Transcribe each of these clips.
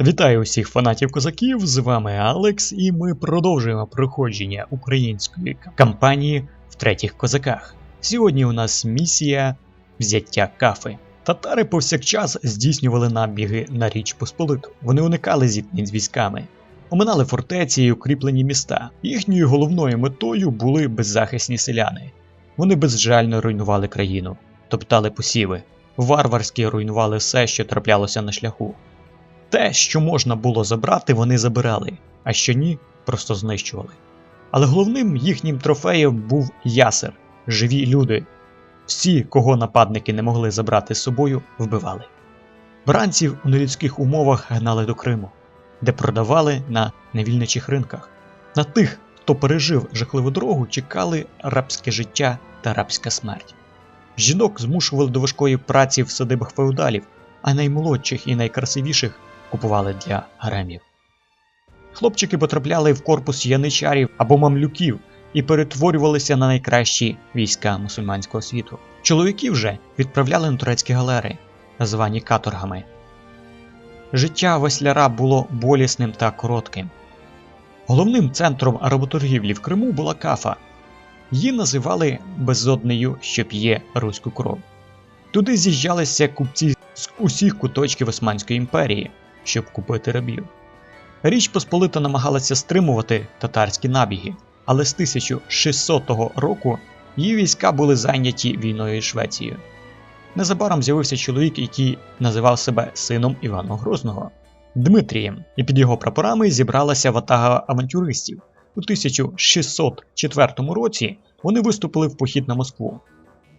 Вітаю усіх фанатів козаків, з вами Алекс, і ми продовжуємо проходження української кампанії в третіх козаках. Сьогодні у нас місія взяття кафи. Татари повсякчас здійснювали набіги на Річ Посполиту. Вони уникали зіткнень з військами, оминали фортеці і укріплені міста. Їхньою головною метою були беззахисні селяни. Вони безжально руйнували країну, топтали посіви, варварськи руйнували все, що траплялося на шляху. Те, що можна було забрати, вони забирали, а що ні, просто знищували. Але головним їхнім трофеєм був ясер, живі люди. Всі, кого нападники не могли забрати з собою, вбивали. Бранців у нелюдських умовах гнали до Криму, де продавали на невільничих ринках. На тих, хто пережив жахливу дорогу, чекали рабське життя та рабська смерть. Жінок змушували до важкої праці в садибах феодалів, а наймолодших і найкрасивіших купували для гаремів. Хлопчики потрапляли в корпус яничарів або мамлюків і перетворювалися на найкращі війська мусульманського світу. Чоловіків же відправляли на турецькі галери, звані каторгами. Життя весляра було болісним та коротким. Головним центром работоргівлі в Криму була кафа. Її називали безоднею, що п'є руську кров. Туди з'їжджалися купці з усіх куточків Османської імперії, щоб купити рабів. Річ Посполита намагалася стримувати татарські набіги, але з 1600 року її війська були зайняті війною із Швецією. Незабаром з'явився чоловік, який називав себе сином Івана Грозного Дмитрієм, і під його прапорами зібралася ватага авантюристів. У 1604 році вони виступили в похід на Москву.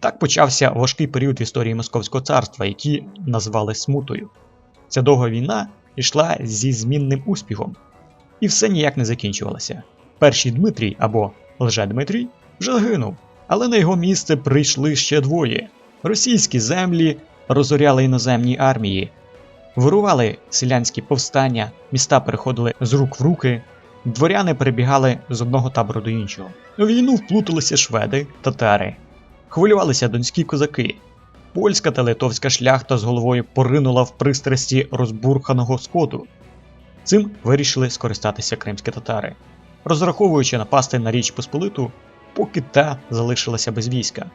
Так почався важкий період в історії Московського царства, який назвали смутою. Ця довга війна йшла зі змінним успіхом, і все ніяк не закінчувалося. Перший Дмитрій або Лже-Дмитрій вже загинув, але на його місце прийшли ще двоє: російські землі розоряли іноземні армії, вирували селянські повстання, міста переходили з рук в руки, дворяни перебігали з одного табору до іншого. У війну вплуталися шведи, татари, хвилювалися донські козаки. Польська та литовська шляхта з головою поринула в пристрасті розбурханого сходу. Цим вирішили скористатися кримські татари, розраховуючи напасти на Річ Посполиту, поки та залишилася без війська.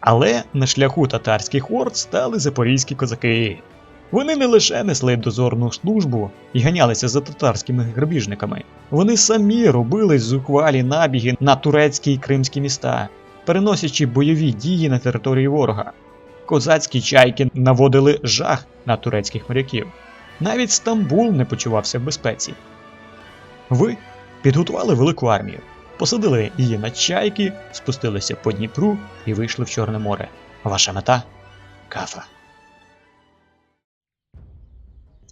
Але на шляху татарських орд стали запорізькі козаки. Вони не лише несли дозорну службу і ганялися за татарськими грабіжниками, вони самі робили зухвалі набіги на турецькі й кримські міста, переносячи бойові дії на території ворога. Козацькі чайки наводили жах на турецьких моряків. Навіть Стамбул не почувався в безпеці. Ви підготували велику армію, посадили її на чайки, спустилися по Дніпру і вийшли в Чорне море. Ваша мета кафа.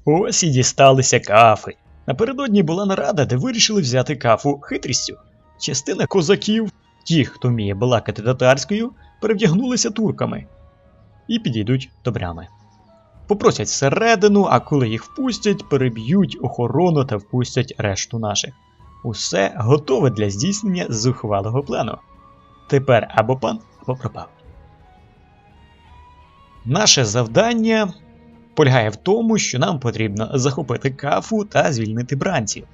Ось і дісталися кафи. Напередодні була нарада, де вирішили взяти кафу хитрістю. Частина козаків, ті, хто вміє балакати татарською, перевдягнулися турками і підійдуть до брями. Попросять всередину, а коли їх впустять, переб'ють охорону та впустять решту наших. Усе готове для здійснення зухвалого плану. Тепер або пан, або пропав. Наше завдання полягає в тому, що нам потрібно захопити кафу та звільнити бранців.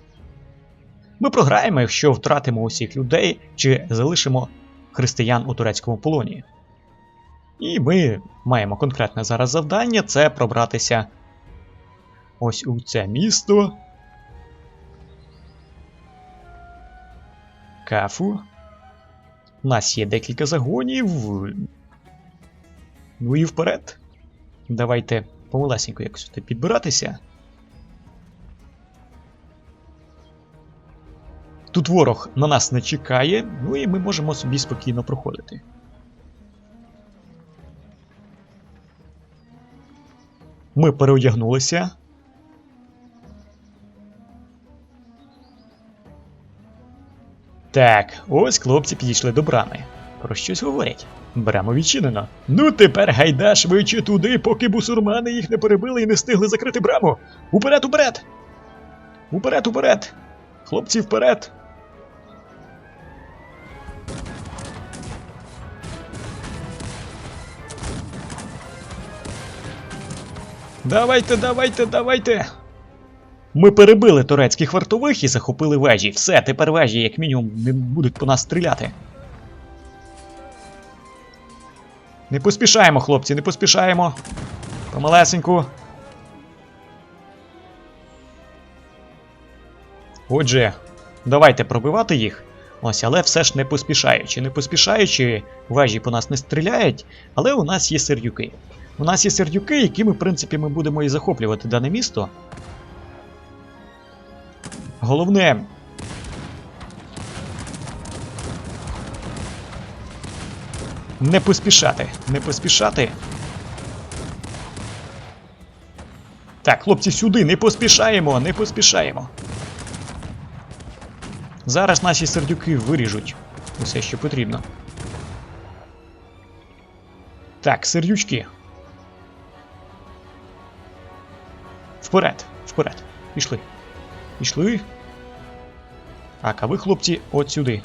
Ми програємо, якщо втратимо усіх людей чи залишимо християн у турецькому полоні. І ми маємо конкретне зараз завдання це пробратися ось у це місто. Кафу. У нас є декілька загонів. Ну і вперед. Давайте помалесенько якось сюди підбиратися. Тут ворог на нас не чекає, ну і ми можемо собі спокійно проходити. Ми переодягнулися. Так, ось хлопці підійшли до брами. Про щось говорять. Браму відчинено. Ну тепер гайда швидше туди, поки бусурмани їх не перебили і не встигли закрити браму. Уперед, уперед! Уперед, уперед! Хлопці, вперед! Давайте, давайте, давайте. Ми перебили турецьких вартових і захопили вежі. Все, тепер вежі, як мінімум, не будуть по нас стріляти. Не поспішаємо, хлопці, не поспішаємо. Помалесеньку. Отже, давайте пробивати їх. Ось, але все ж не поспішаючи. Не поспішаючи, вежі по нас не стріляють, але у нас є сердюки. У нас є сердюки, якими, в принципі, ми будемо і захоплювати дане місто. Головне. Не поспішати. Не поспішати. Так, хлопці, сюди, не поспішаємо, не поспішаємо. Зараз наші сердюки виріжуть усе, що потрібно. Так, сердючки. Вперед, вперед. Пішли. Пішли. Так, а ви, хлопці, от сюди.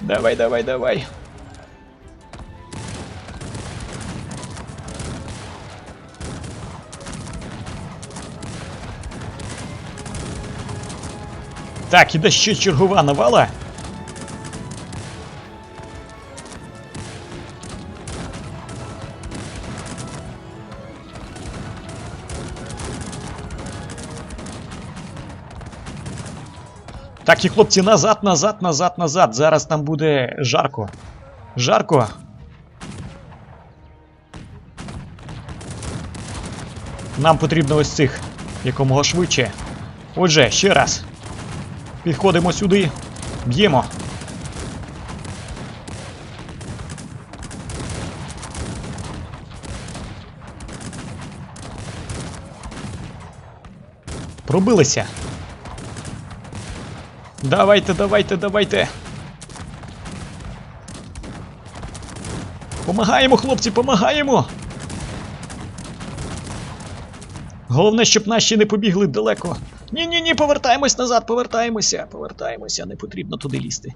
Давай, давай, давай. Так, іде ще чергова навала. Так, і хлопці, назад, назад, назад, назад. Зараз там буде жарко. Жарко. Нам потрібно ось цих якомога швидше. Отже, ще раз. Підходимо сюди. Б'ємо. Пробилися. Давайте, давайте, давайте. Помагаємо, хлопці, помагаємо. Головне, щоб наші не побігли далеко. Ні, ні, повертаємось назад, повертаємося, повертаємося, не потрібно туди лізти.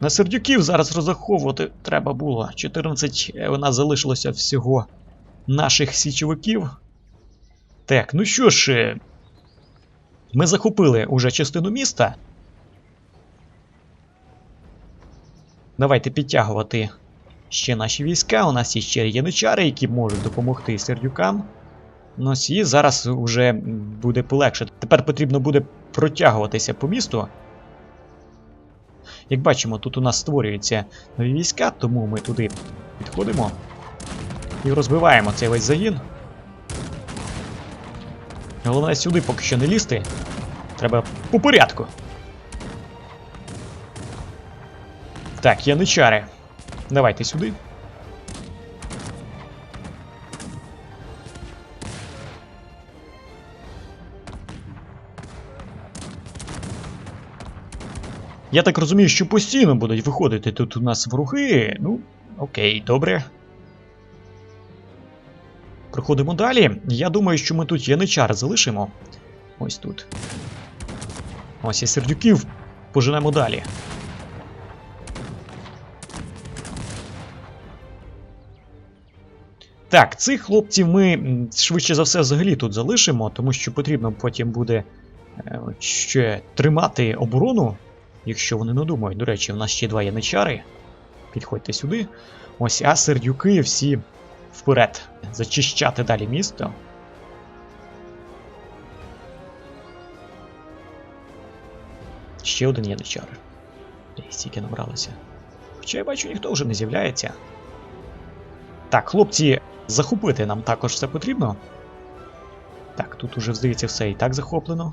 На сердюків зараз розраховувати треба було. 14 у нас залишилося всього наших січовиків. Так, ну що ж, е, ми захопили уже частину міста. Давайте підтягувати ще наші війська. У нас є ще яничари, які можуть допомогти сердюкам. Ну, і зараз вже буде полегше. Тепер потрібно буде протягуватися по місту. Як бачимо, тут у нас створюються нові війська, тому ми туди підходимо і розбиваємо цей весь загін. Головне сюди поки що не лізти. Треба по порядку. Так, яничари. Давайте сюди. Я так розумію, що постійно будуть виходити тут у нас вруги. Ну, окей, добре. Проходимо далі. Я думаю, що ми тут яничар залишимо. Ось тут. Ось і сердюків поженемо далі. Так, цих хлопців ми швидше за все взагалі тут залишимо, тому що потрібно потім буде е, ще тримати оборону, якщо вони надумають. До речі, у нас ще два яничари. Підходьте сюди. Ось, а сердюки всі вперед. Зачищати далі місто. Ще один яничар. Стільки набралося. Хоча я бачу, ніхто вже не з'являється. Так, хлопці, захопити нам також все потрібно. Так, тут уже, здається, все і так захоплено.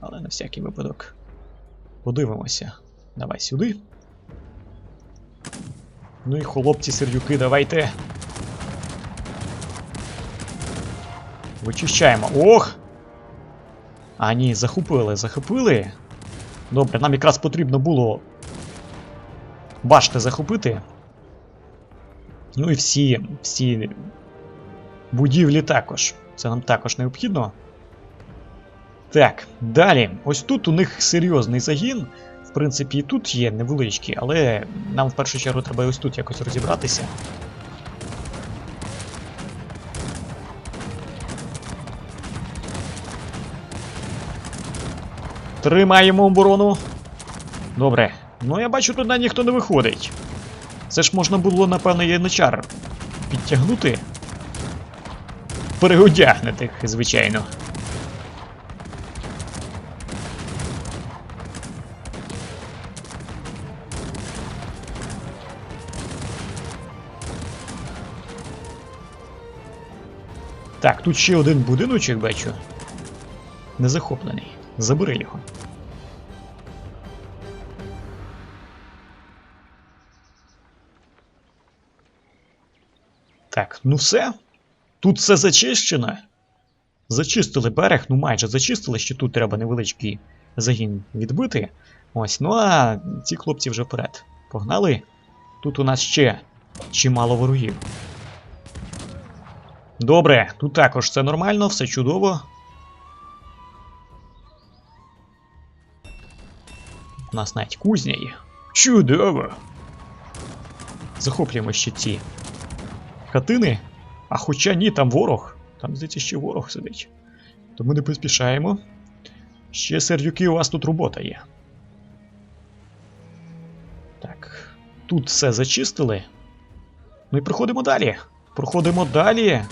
Але на всякий випадок. Подивимося. Давай сюди. Ну і хлопці сердюки, давайте. Вичищаємо. Ох! А, ні, захопили, захопили. Добре, нам якраз потрібно було башти захопити. Ну і всі, всі будівлі також. Це нам також необхідно. Так, далі. Ось тут у них серйозний загін. В принципі, і тут є невеличкий, але нам в першу чергу треба ось тут якось розібратися. Тримаємо оборону. Добре. Ну я бачу, туди ніхто не виходить. Це ж можна було, напевно, яничар підтягнути. Переодягнутих, звичайно. Так, тут ще один будиночок бачу. Незахоплений. Забери його. Так, ну все. Тут все зачищено. Зачистили берег, ну майже зачистили, ще тут треба невеличкий загін відбити. Ось, ну а ці хлопці вже вперед. Погнали. Тут у нас ще чимало ворогів. Добре, тут також все нормально, все чудово. У нас навіть кузня є. Чудово! Захоплюємо ще ці хатини. А хоча ні, там ворог. Там, здається, ще ворог сидить. Тому не поспішаємо. Ще сердюки, у вас тут робота є. Так. Тут все зачистили. Ну і проходимо далі. Проходимо далі.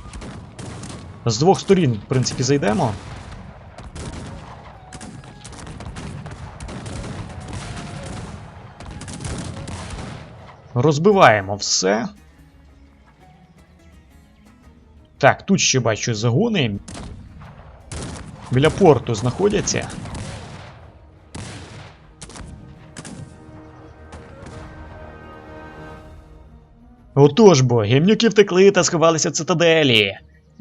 З двох сторін, в принципі, зайдемо. Розбиваємо все. Так, тут ще бачу загони. Біля порту знаходяться. Отож бо, гімнюки втекли та сховалися в цитаделі.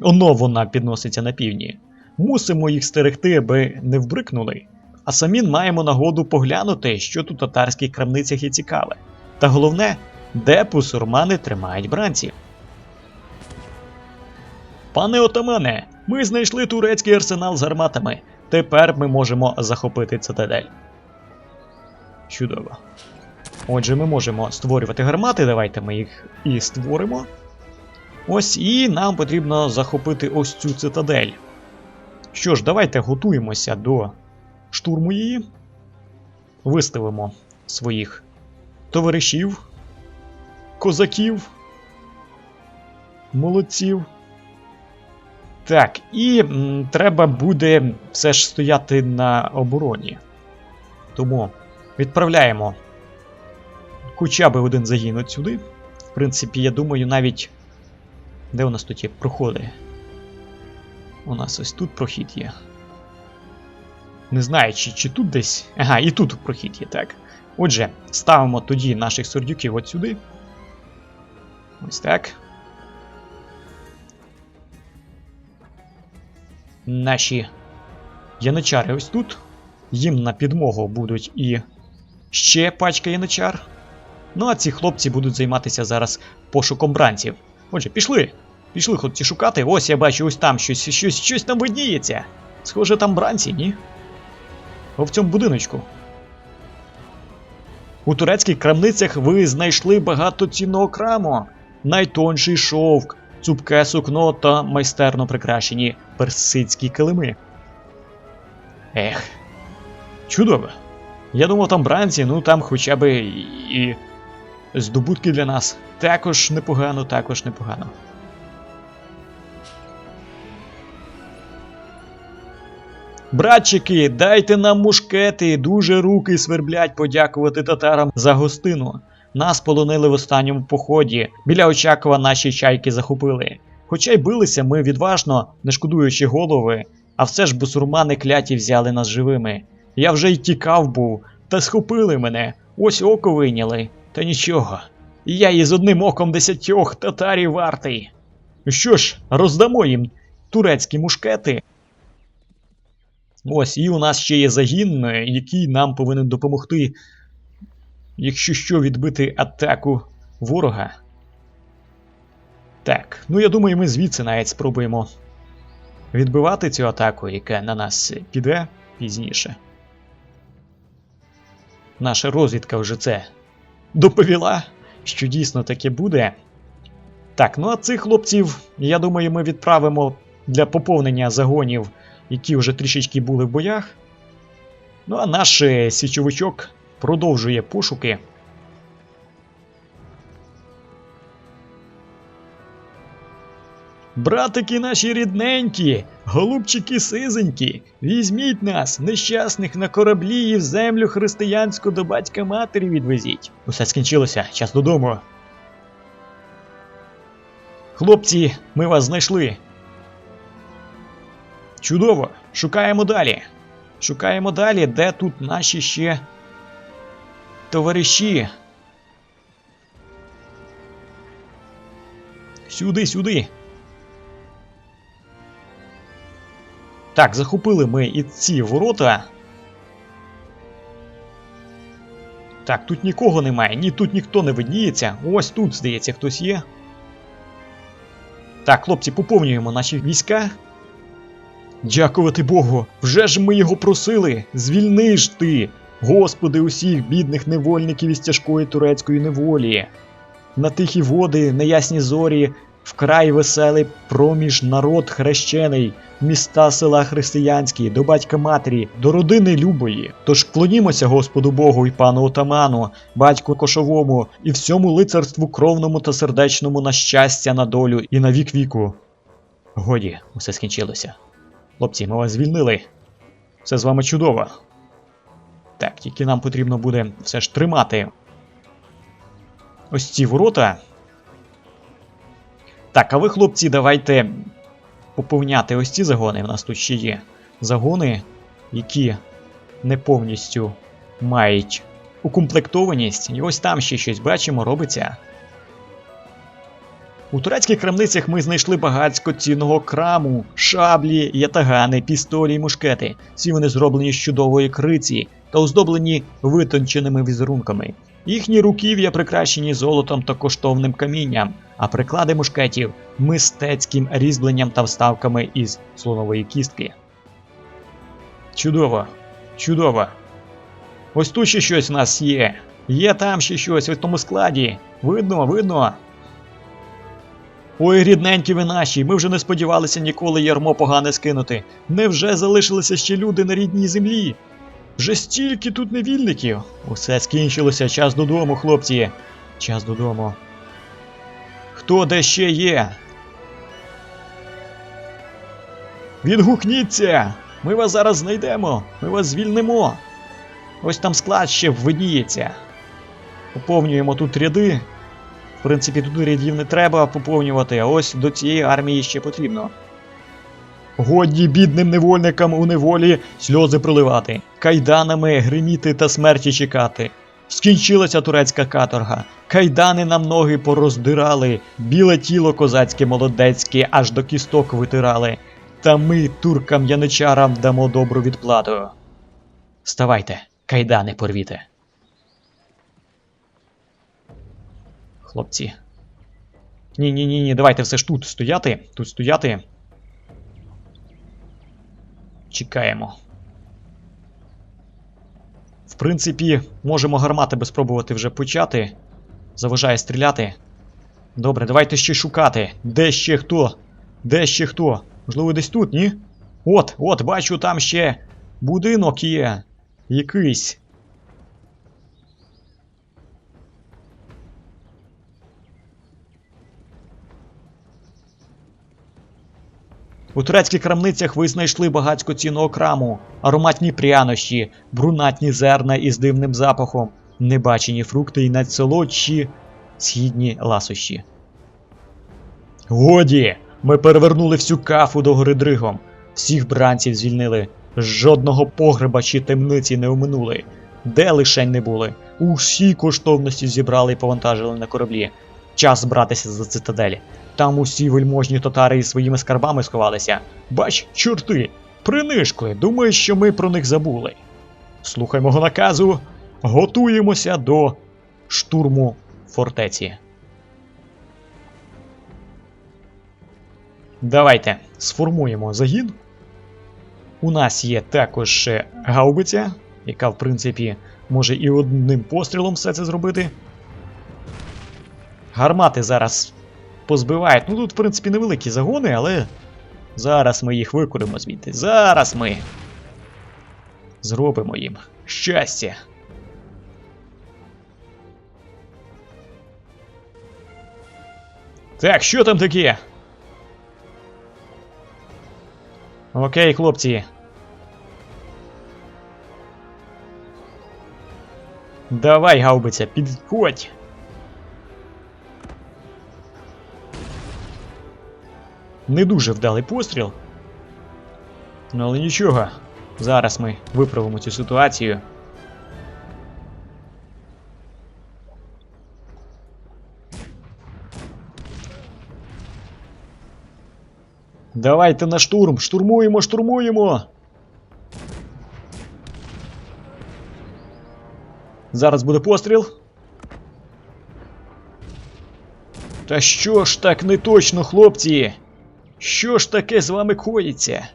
Оно вона підноситься на півдні. Мусимо їх стерегти, аби не вбрикнули. А самі маємо нагоду поглянути, що тут татарських крамницях є цікаве. Та головне, де пусурмани тримають бранців. Пане отамане, ми знайшли турецький арсенал з гарматами. Тепер ми можемо захопити цитадель. Чудово. Отже, ми можемо створювати гармати. Давайте ми їх і створимо. Ось і нам потрібно захопити ось цю цитадель. Що ж, давайте готуємося до штурму її. Виставимо своїх товаришів, козаків, молодців. Так, і треба буде все ж стояти на обороні. Тому відправляємо хоча б один загін сюди. В принципі, я думаю, навіть. Де у нас тут є проходи? У нас ось тут прохід є. Не знаю, чи, чи тут десь. Ага, і тут прохід є, так. Отже, ставимо тоді наших сурдюків от сюди. Ось так. Наші яничари ось тут. Їм на підмогу будуть і ще пачка яничар. Ну а ці хлопці будуть займатися зараз пошуком бранців. Отже, пішли. Пішли хлопці шукати. Ось я бачу, ось там щось, щось, щось там видніється. Схоже, там бранці, ні? О, в цьому будиночку. У турецьких крамницях ви знайшли багато цінного краму, найтонший шовк, цупке сукно та майстерно прикрашені персидські килими. Ех, чудово. Я думав, там бранці, ну там хоча б і, і здобутки для нас. Також непогано, також непогано. Братчики, дайте нам мушкети, дуже руки сверблять подякувати татарам за гостину. Нас полонили в останньому поході. Біля Очакова наші чайки захопили. Хоча й билися ми відважно, не шкодуючи голови, а все ж бусурмани кляті взяли нас живими. Я вже й тікав був, та схопили мене, ось око вийняли, та нічого. Я із одним оком десятьох татарів вартий. Що ж, роздамо їм турецькі мушкети. Ось, і у нас ще є загін, е, який нам повинен допомогти, якщо що, відбити атаку ворога. Так, ну я думаю, ми звідси навіть спробуємо відбивати цю атаку, яка на нас піде пізніше. Наша розвідка вже це доповіла, що дійсно таке буде. Так, ну а цих хлопців, я думаю, ми відправимо для поповнення загонів, які вже трішечки були в боях. Ну а наш е, січовичок продовжує пошуки. Братики наші рідненькі, голубчики сизенькі, візьміть нас, нещасних на кораблі і в землю християнську до батька матері відвезіть. Усе скінчилося, час додому. Хлопці, ми вас знайшли. Чудово! Шукаємо далі. Шукаємо далі, де тут наші ще товариші. Сюди, сюди. Так, захопили ми і ці ворота. Так, тут нікого немає, ні тут ніхто не видніється. Ось тут, здається, хтось є. Так, хлопці, поповнюємо наші війська. Дякувати Богу, вже ж ми його просили. Звільни ж ти, Господи, усіх бідних невольників із тяжкої турецької неволі. На тихі води, неясні зорі, вкрай веселий проміж народ хрещений, міста села християнські, до батька матері, до родини любої. Тож вклонімося Господу Богу і пану отаману, батьку кошовому і всьому лицарству кровному та сердечному на щастя, на долю і на вік віку. Годі, усе скінчилося. Хлопці, ми вас звільнили. Все з вами чудово. Так, тільки нам потрібно буде все ж тримати. Ось ці ворота. Так, а ви, хлопці, давайте поповняти ось ці загони. У нас тут ще є загони, які не повністю мають укомплектованість. І ось там ще щось бачимо, робиться. У турецьких крамницях ми знайшли багатько цінного краму, шаблі, ятагани, пістолі й мушкети. Всі вони зроблені з чудової криці та оздоблені витонченими візерунками. Їхні руків'я прикрашені золотом та коштовним камінням, а приклади мушкетів мистецьким різьбленням та вставками із слонової кістки. Чудово, чудово. Ось тут ще щось у нас є. Є там ще щось, в тому складі. Видно, видно. Ой, рідненькі ви наші, ми вже не сподівалися ніколи ярмо погане скинути. Невже залишилися ще люди на рідній землі? Вже стільки тут невільників. Усе скінчилося, час додому, хлопці. Час додому. Хто де ще є? Відгукніться! Ми вас зараз знайдемо, ми вас звільнимо. Ось там склад ще видніється. Поповнюємо тут ряди. Принципі, тут рядів не треба поповнювати, а ось до цієї армії ще потрібно. Годі бідним невольникам у неволі сльози проливати, кайданами гриміти та смерті чекати. Скінчилася турецька каторга, кайдани нам ноги пороздирали, біле тіло козацьке молодецьке аж до кісток витирали. Та ми, туркам яничарам, дамо добру відплату. Ставайте, кайдани порвіте. Хлопці. Ні, ні, ні, ні, давайте все ж тут стояти. Тут стояти. Чекаємо. В принципі, можемо гармати би спробувати вже почати. Заважає стріляти. Добре, давайте ще шукати. Де ще хто? Де ще хто? Можливо, десь тут, ні? От, от, бачу, там ще будинок є. Якийсь. У турецьких крамницях ви знайшли багатько цінного краму, ароматні прянощі, брунатні зерна із дивним запахом, небачені фрукти і найсолодші східні ласощі. Годі! Ми перевернули всю кафу до гори дригом. Всіх бранців звільнили. Жодного погреба чи темниці не оминули. Де лишень не були. Усі коштовності зібрали і повантажили на кораблі. Час братися за цитадель. Там усі вельможні татари із своїми скарбами сховалися. Бач, чорти, принишкли, думаєш, що ми про них забули. Слухай мого наказу, готуємося до штурму фортеці. Давайте сформуємо загін. У нас є також гаубиця, яка, в принципі, може і одним пострілом все це зробити. Гармати зараз позбивають. Ну тут, в принципі, невеликі загони, але зараз ми їх викуримо звідти. Зараз ми. Зробимо їм щастя. Так, що там таке? Окей, хлопці. Давай, гаубиця, підходь. Не дуже вдалий постріл. Ну, але нічого. Зараз ми виправимо цю ситуацію. Давайте на штурм! Штурмуємо, штурмуємо! Зараз буде постріл. Та що ж так не точно, хлопці? Що ж таке з вами коїться?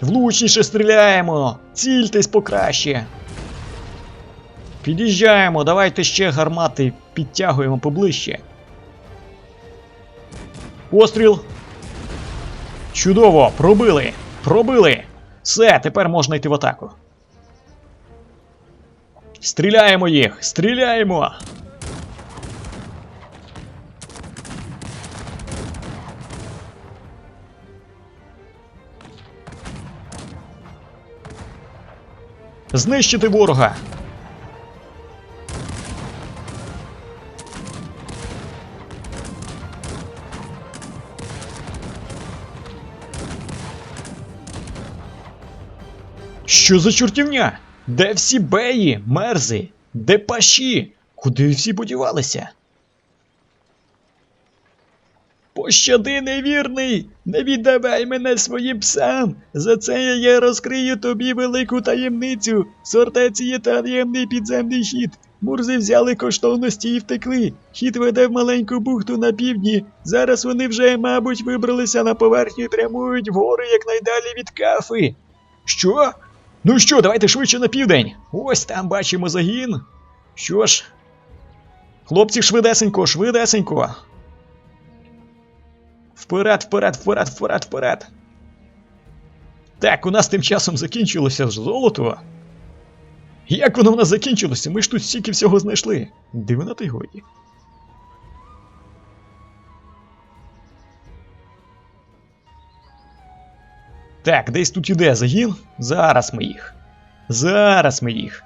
Влучніше стріляємо! Цільтесь покраще! Під'їжджаємо, давайте ще гармати підтягуємо поближче. Постріл. Чудово! Пробили! Пробили! Все, тепер можна йти в атаку. Стріляємо їх! Стріляємо! Знищити ворога! Що за чортівня? Де всі беї, мерзи? Де паші? Куди всі подівалися? Пощади, невірний! Не віддавай мене своїм псам! За це я розкрию тобі велику таємницю. Сортеці є таємний підземний хід. Мурзи взяли коштовності і втекли. Хід веде в маленьку бухту на півдні. Зараз вони вже, мабуть, вибралися на поверхню і прямують вгору якнайдалі від кафи. Що? Ну що, давайте швидше на південь. Ось там бачимо загін. Що ж. Хлопці, швидесенько, швидесенько. Вперед, вперед, вперед, вперед, вперед. Так, у нас тим часом закінчилося золото. Як воно в нас закінчилося? Ми ж тут стільки всього знайшли. Дивно ти годі. Так, десь тут іде загін. Зараз ми їх. Зараз ми їх.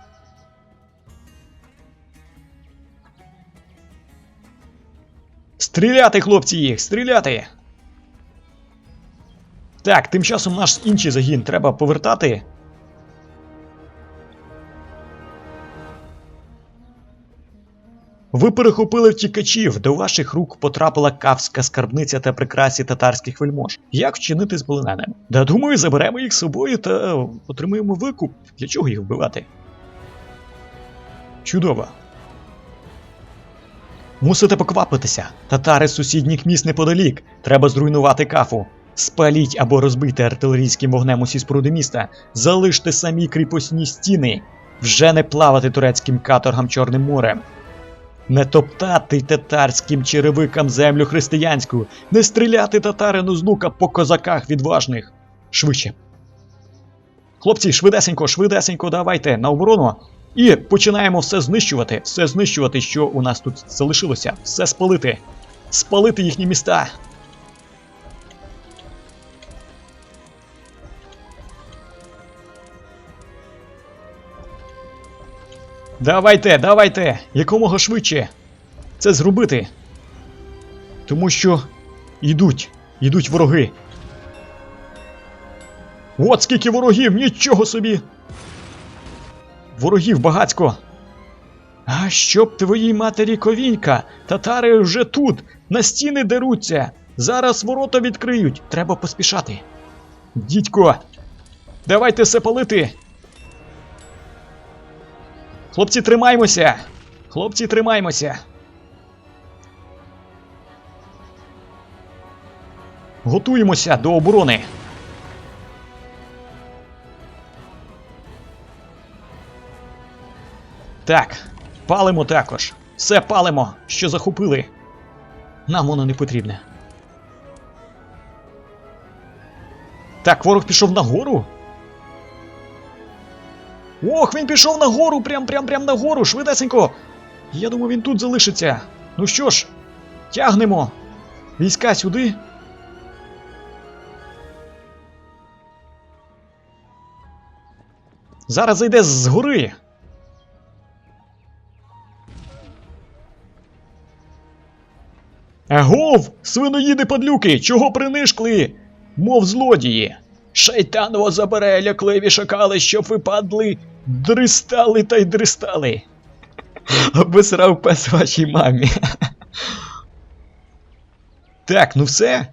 Стріляти, хлопці, їх! Стріляти! Так, тим часом наш інший загін треба повертати. Ви перехопили втікачів, до ваших рук потрапила кавська скарбниця та прикрасі татарських вельмож. Як вчинити з полоненими? Да думаю, заберемо їх з собою та отримаємо викуп. Для чого їх вбивати? Чудово. Мусите поквапитися. Татари сусідніх міст неподалік. Треба зруйнувати кафу. Спаліть або розбийте артилерійським вогнем усі споруди міста. Залиште самі кріпосні стіни. Вже не плавати турецьким каторгам Чорним морем. Не топтати татарським черевикам землю християнську, не стріляти татарину з лука по козаках відважних. Швидше. Хлопці, швидесенько, швидесенько, давайте на оборону. І починаємо все знищувати, все знищувати, що у нас тут залишилося, все спалити. Спалити їхні міста. Давайте, давайте! Якомога швидше це зробити. Тому що йдуть, йдуть вороги. От скільки ворогів, нічого собі! Ворогів багацько. А щоб твоїй матері ковінька, татари вже тут, на стіни деруться. Зараз ворота відкриють, треба поспішати. Дідько, давайте все палити. Хлопці, тримаймося! Хлопці, тримаймося! Готуємося до оборони. Так, палимо також. Все палимо, що захопили. Нам воно не потрібне. Так, ворог пішов нагору. Ох, він пішов нагору, прям прям прям нагору, швидесенько. Я думаю, він тут залишиться. Ну що ж, тягнемо. Війська сюди. Зараз зайде з гори. Агов, свиноїди падлюки, чого принишкли? Мов злодії. Шайтан вас забере, лякливі шакали, щоб ви падли, дристали та й дристали. Обисрав пес вашій мамі. Так, ну все.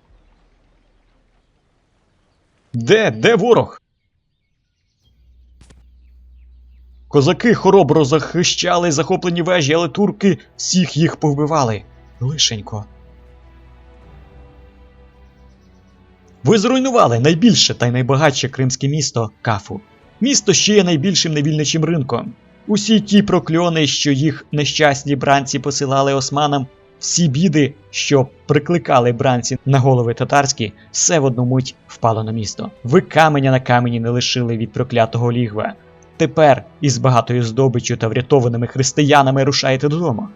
Де, де ворог? Козаки хоробро захищали захоплені вежі, але турки всіх їх повбивали. Лишенько. Ви зруйнували найбільше та й найбагатше кримське місто Кафу. Місто ще є найбільшим невільничим ринком. Усі ті прокльони, що їх нещасні бранці посилали османам, всі біди, що прикликали бранці на голови татарські, все в одну мить впало на місто. Ви каменя на камені не лишили від проклятого лігва. Тепер із багатою здобиччю та врятованими християнами рушаєте додому.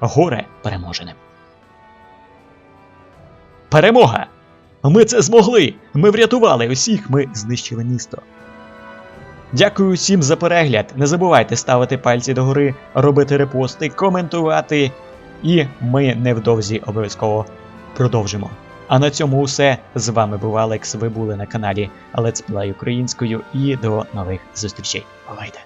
Горе переможеним. Перемога! Ми це змогли! Ми врятували усіх, ми знищили місто. Дякую всім за перегляд. Не забувайте ставити пальці догори, робити репости, коментувати. І ми невдовзі обов'язково продовжимо. А на цьому все. З вами був Алекс. Ви були на каналі Let's Play українською і до нових зустрічей. Бувайте!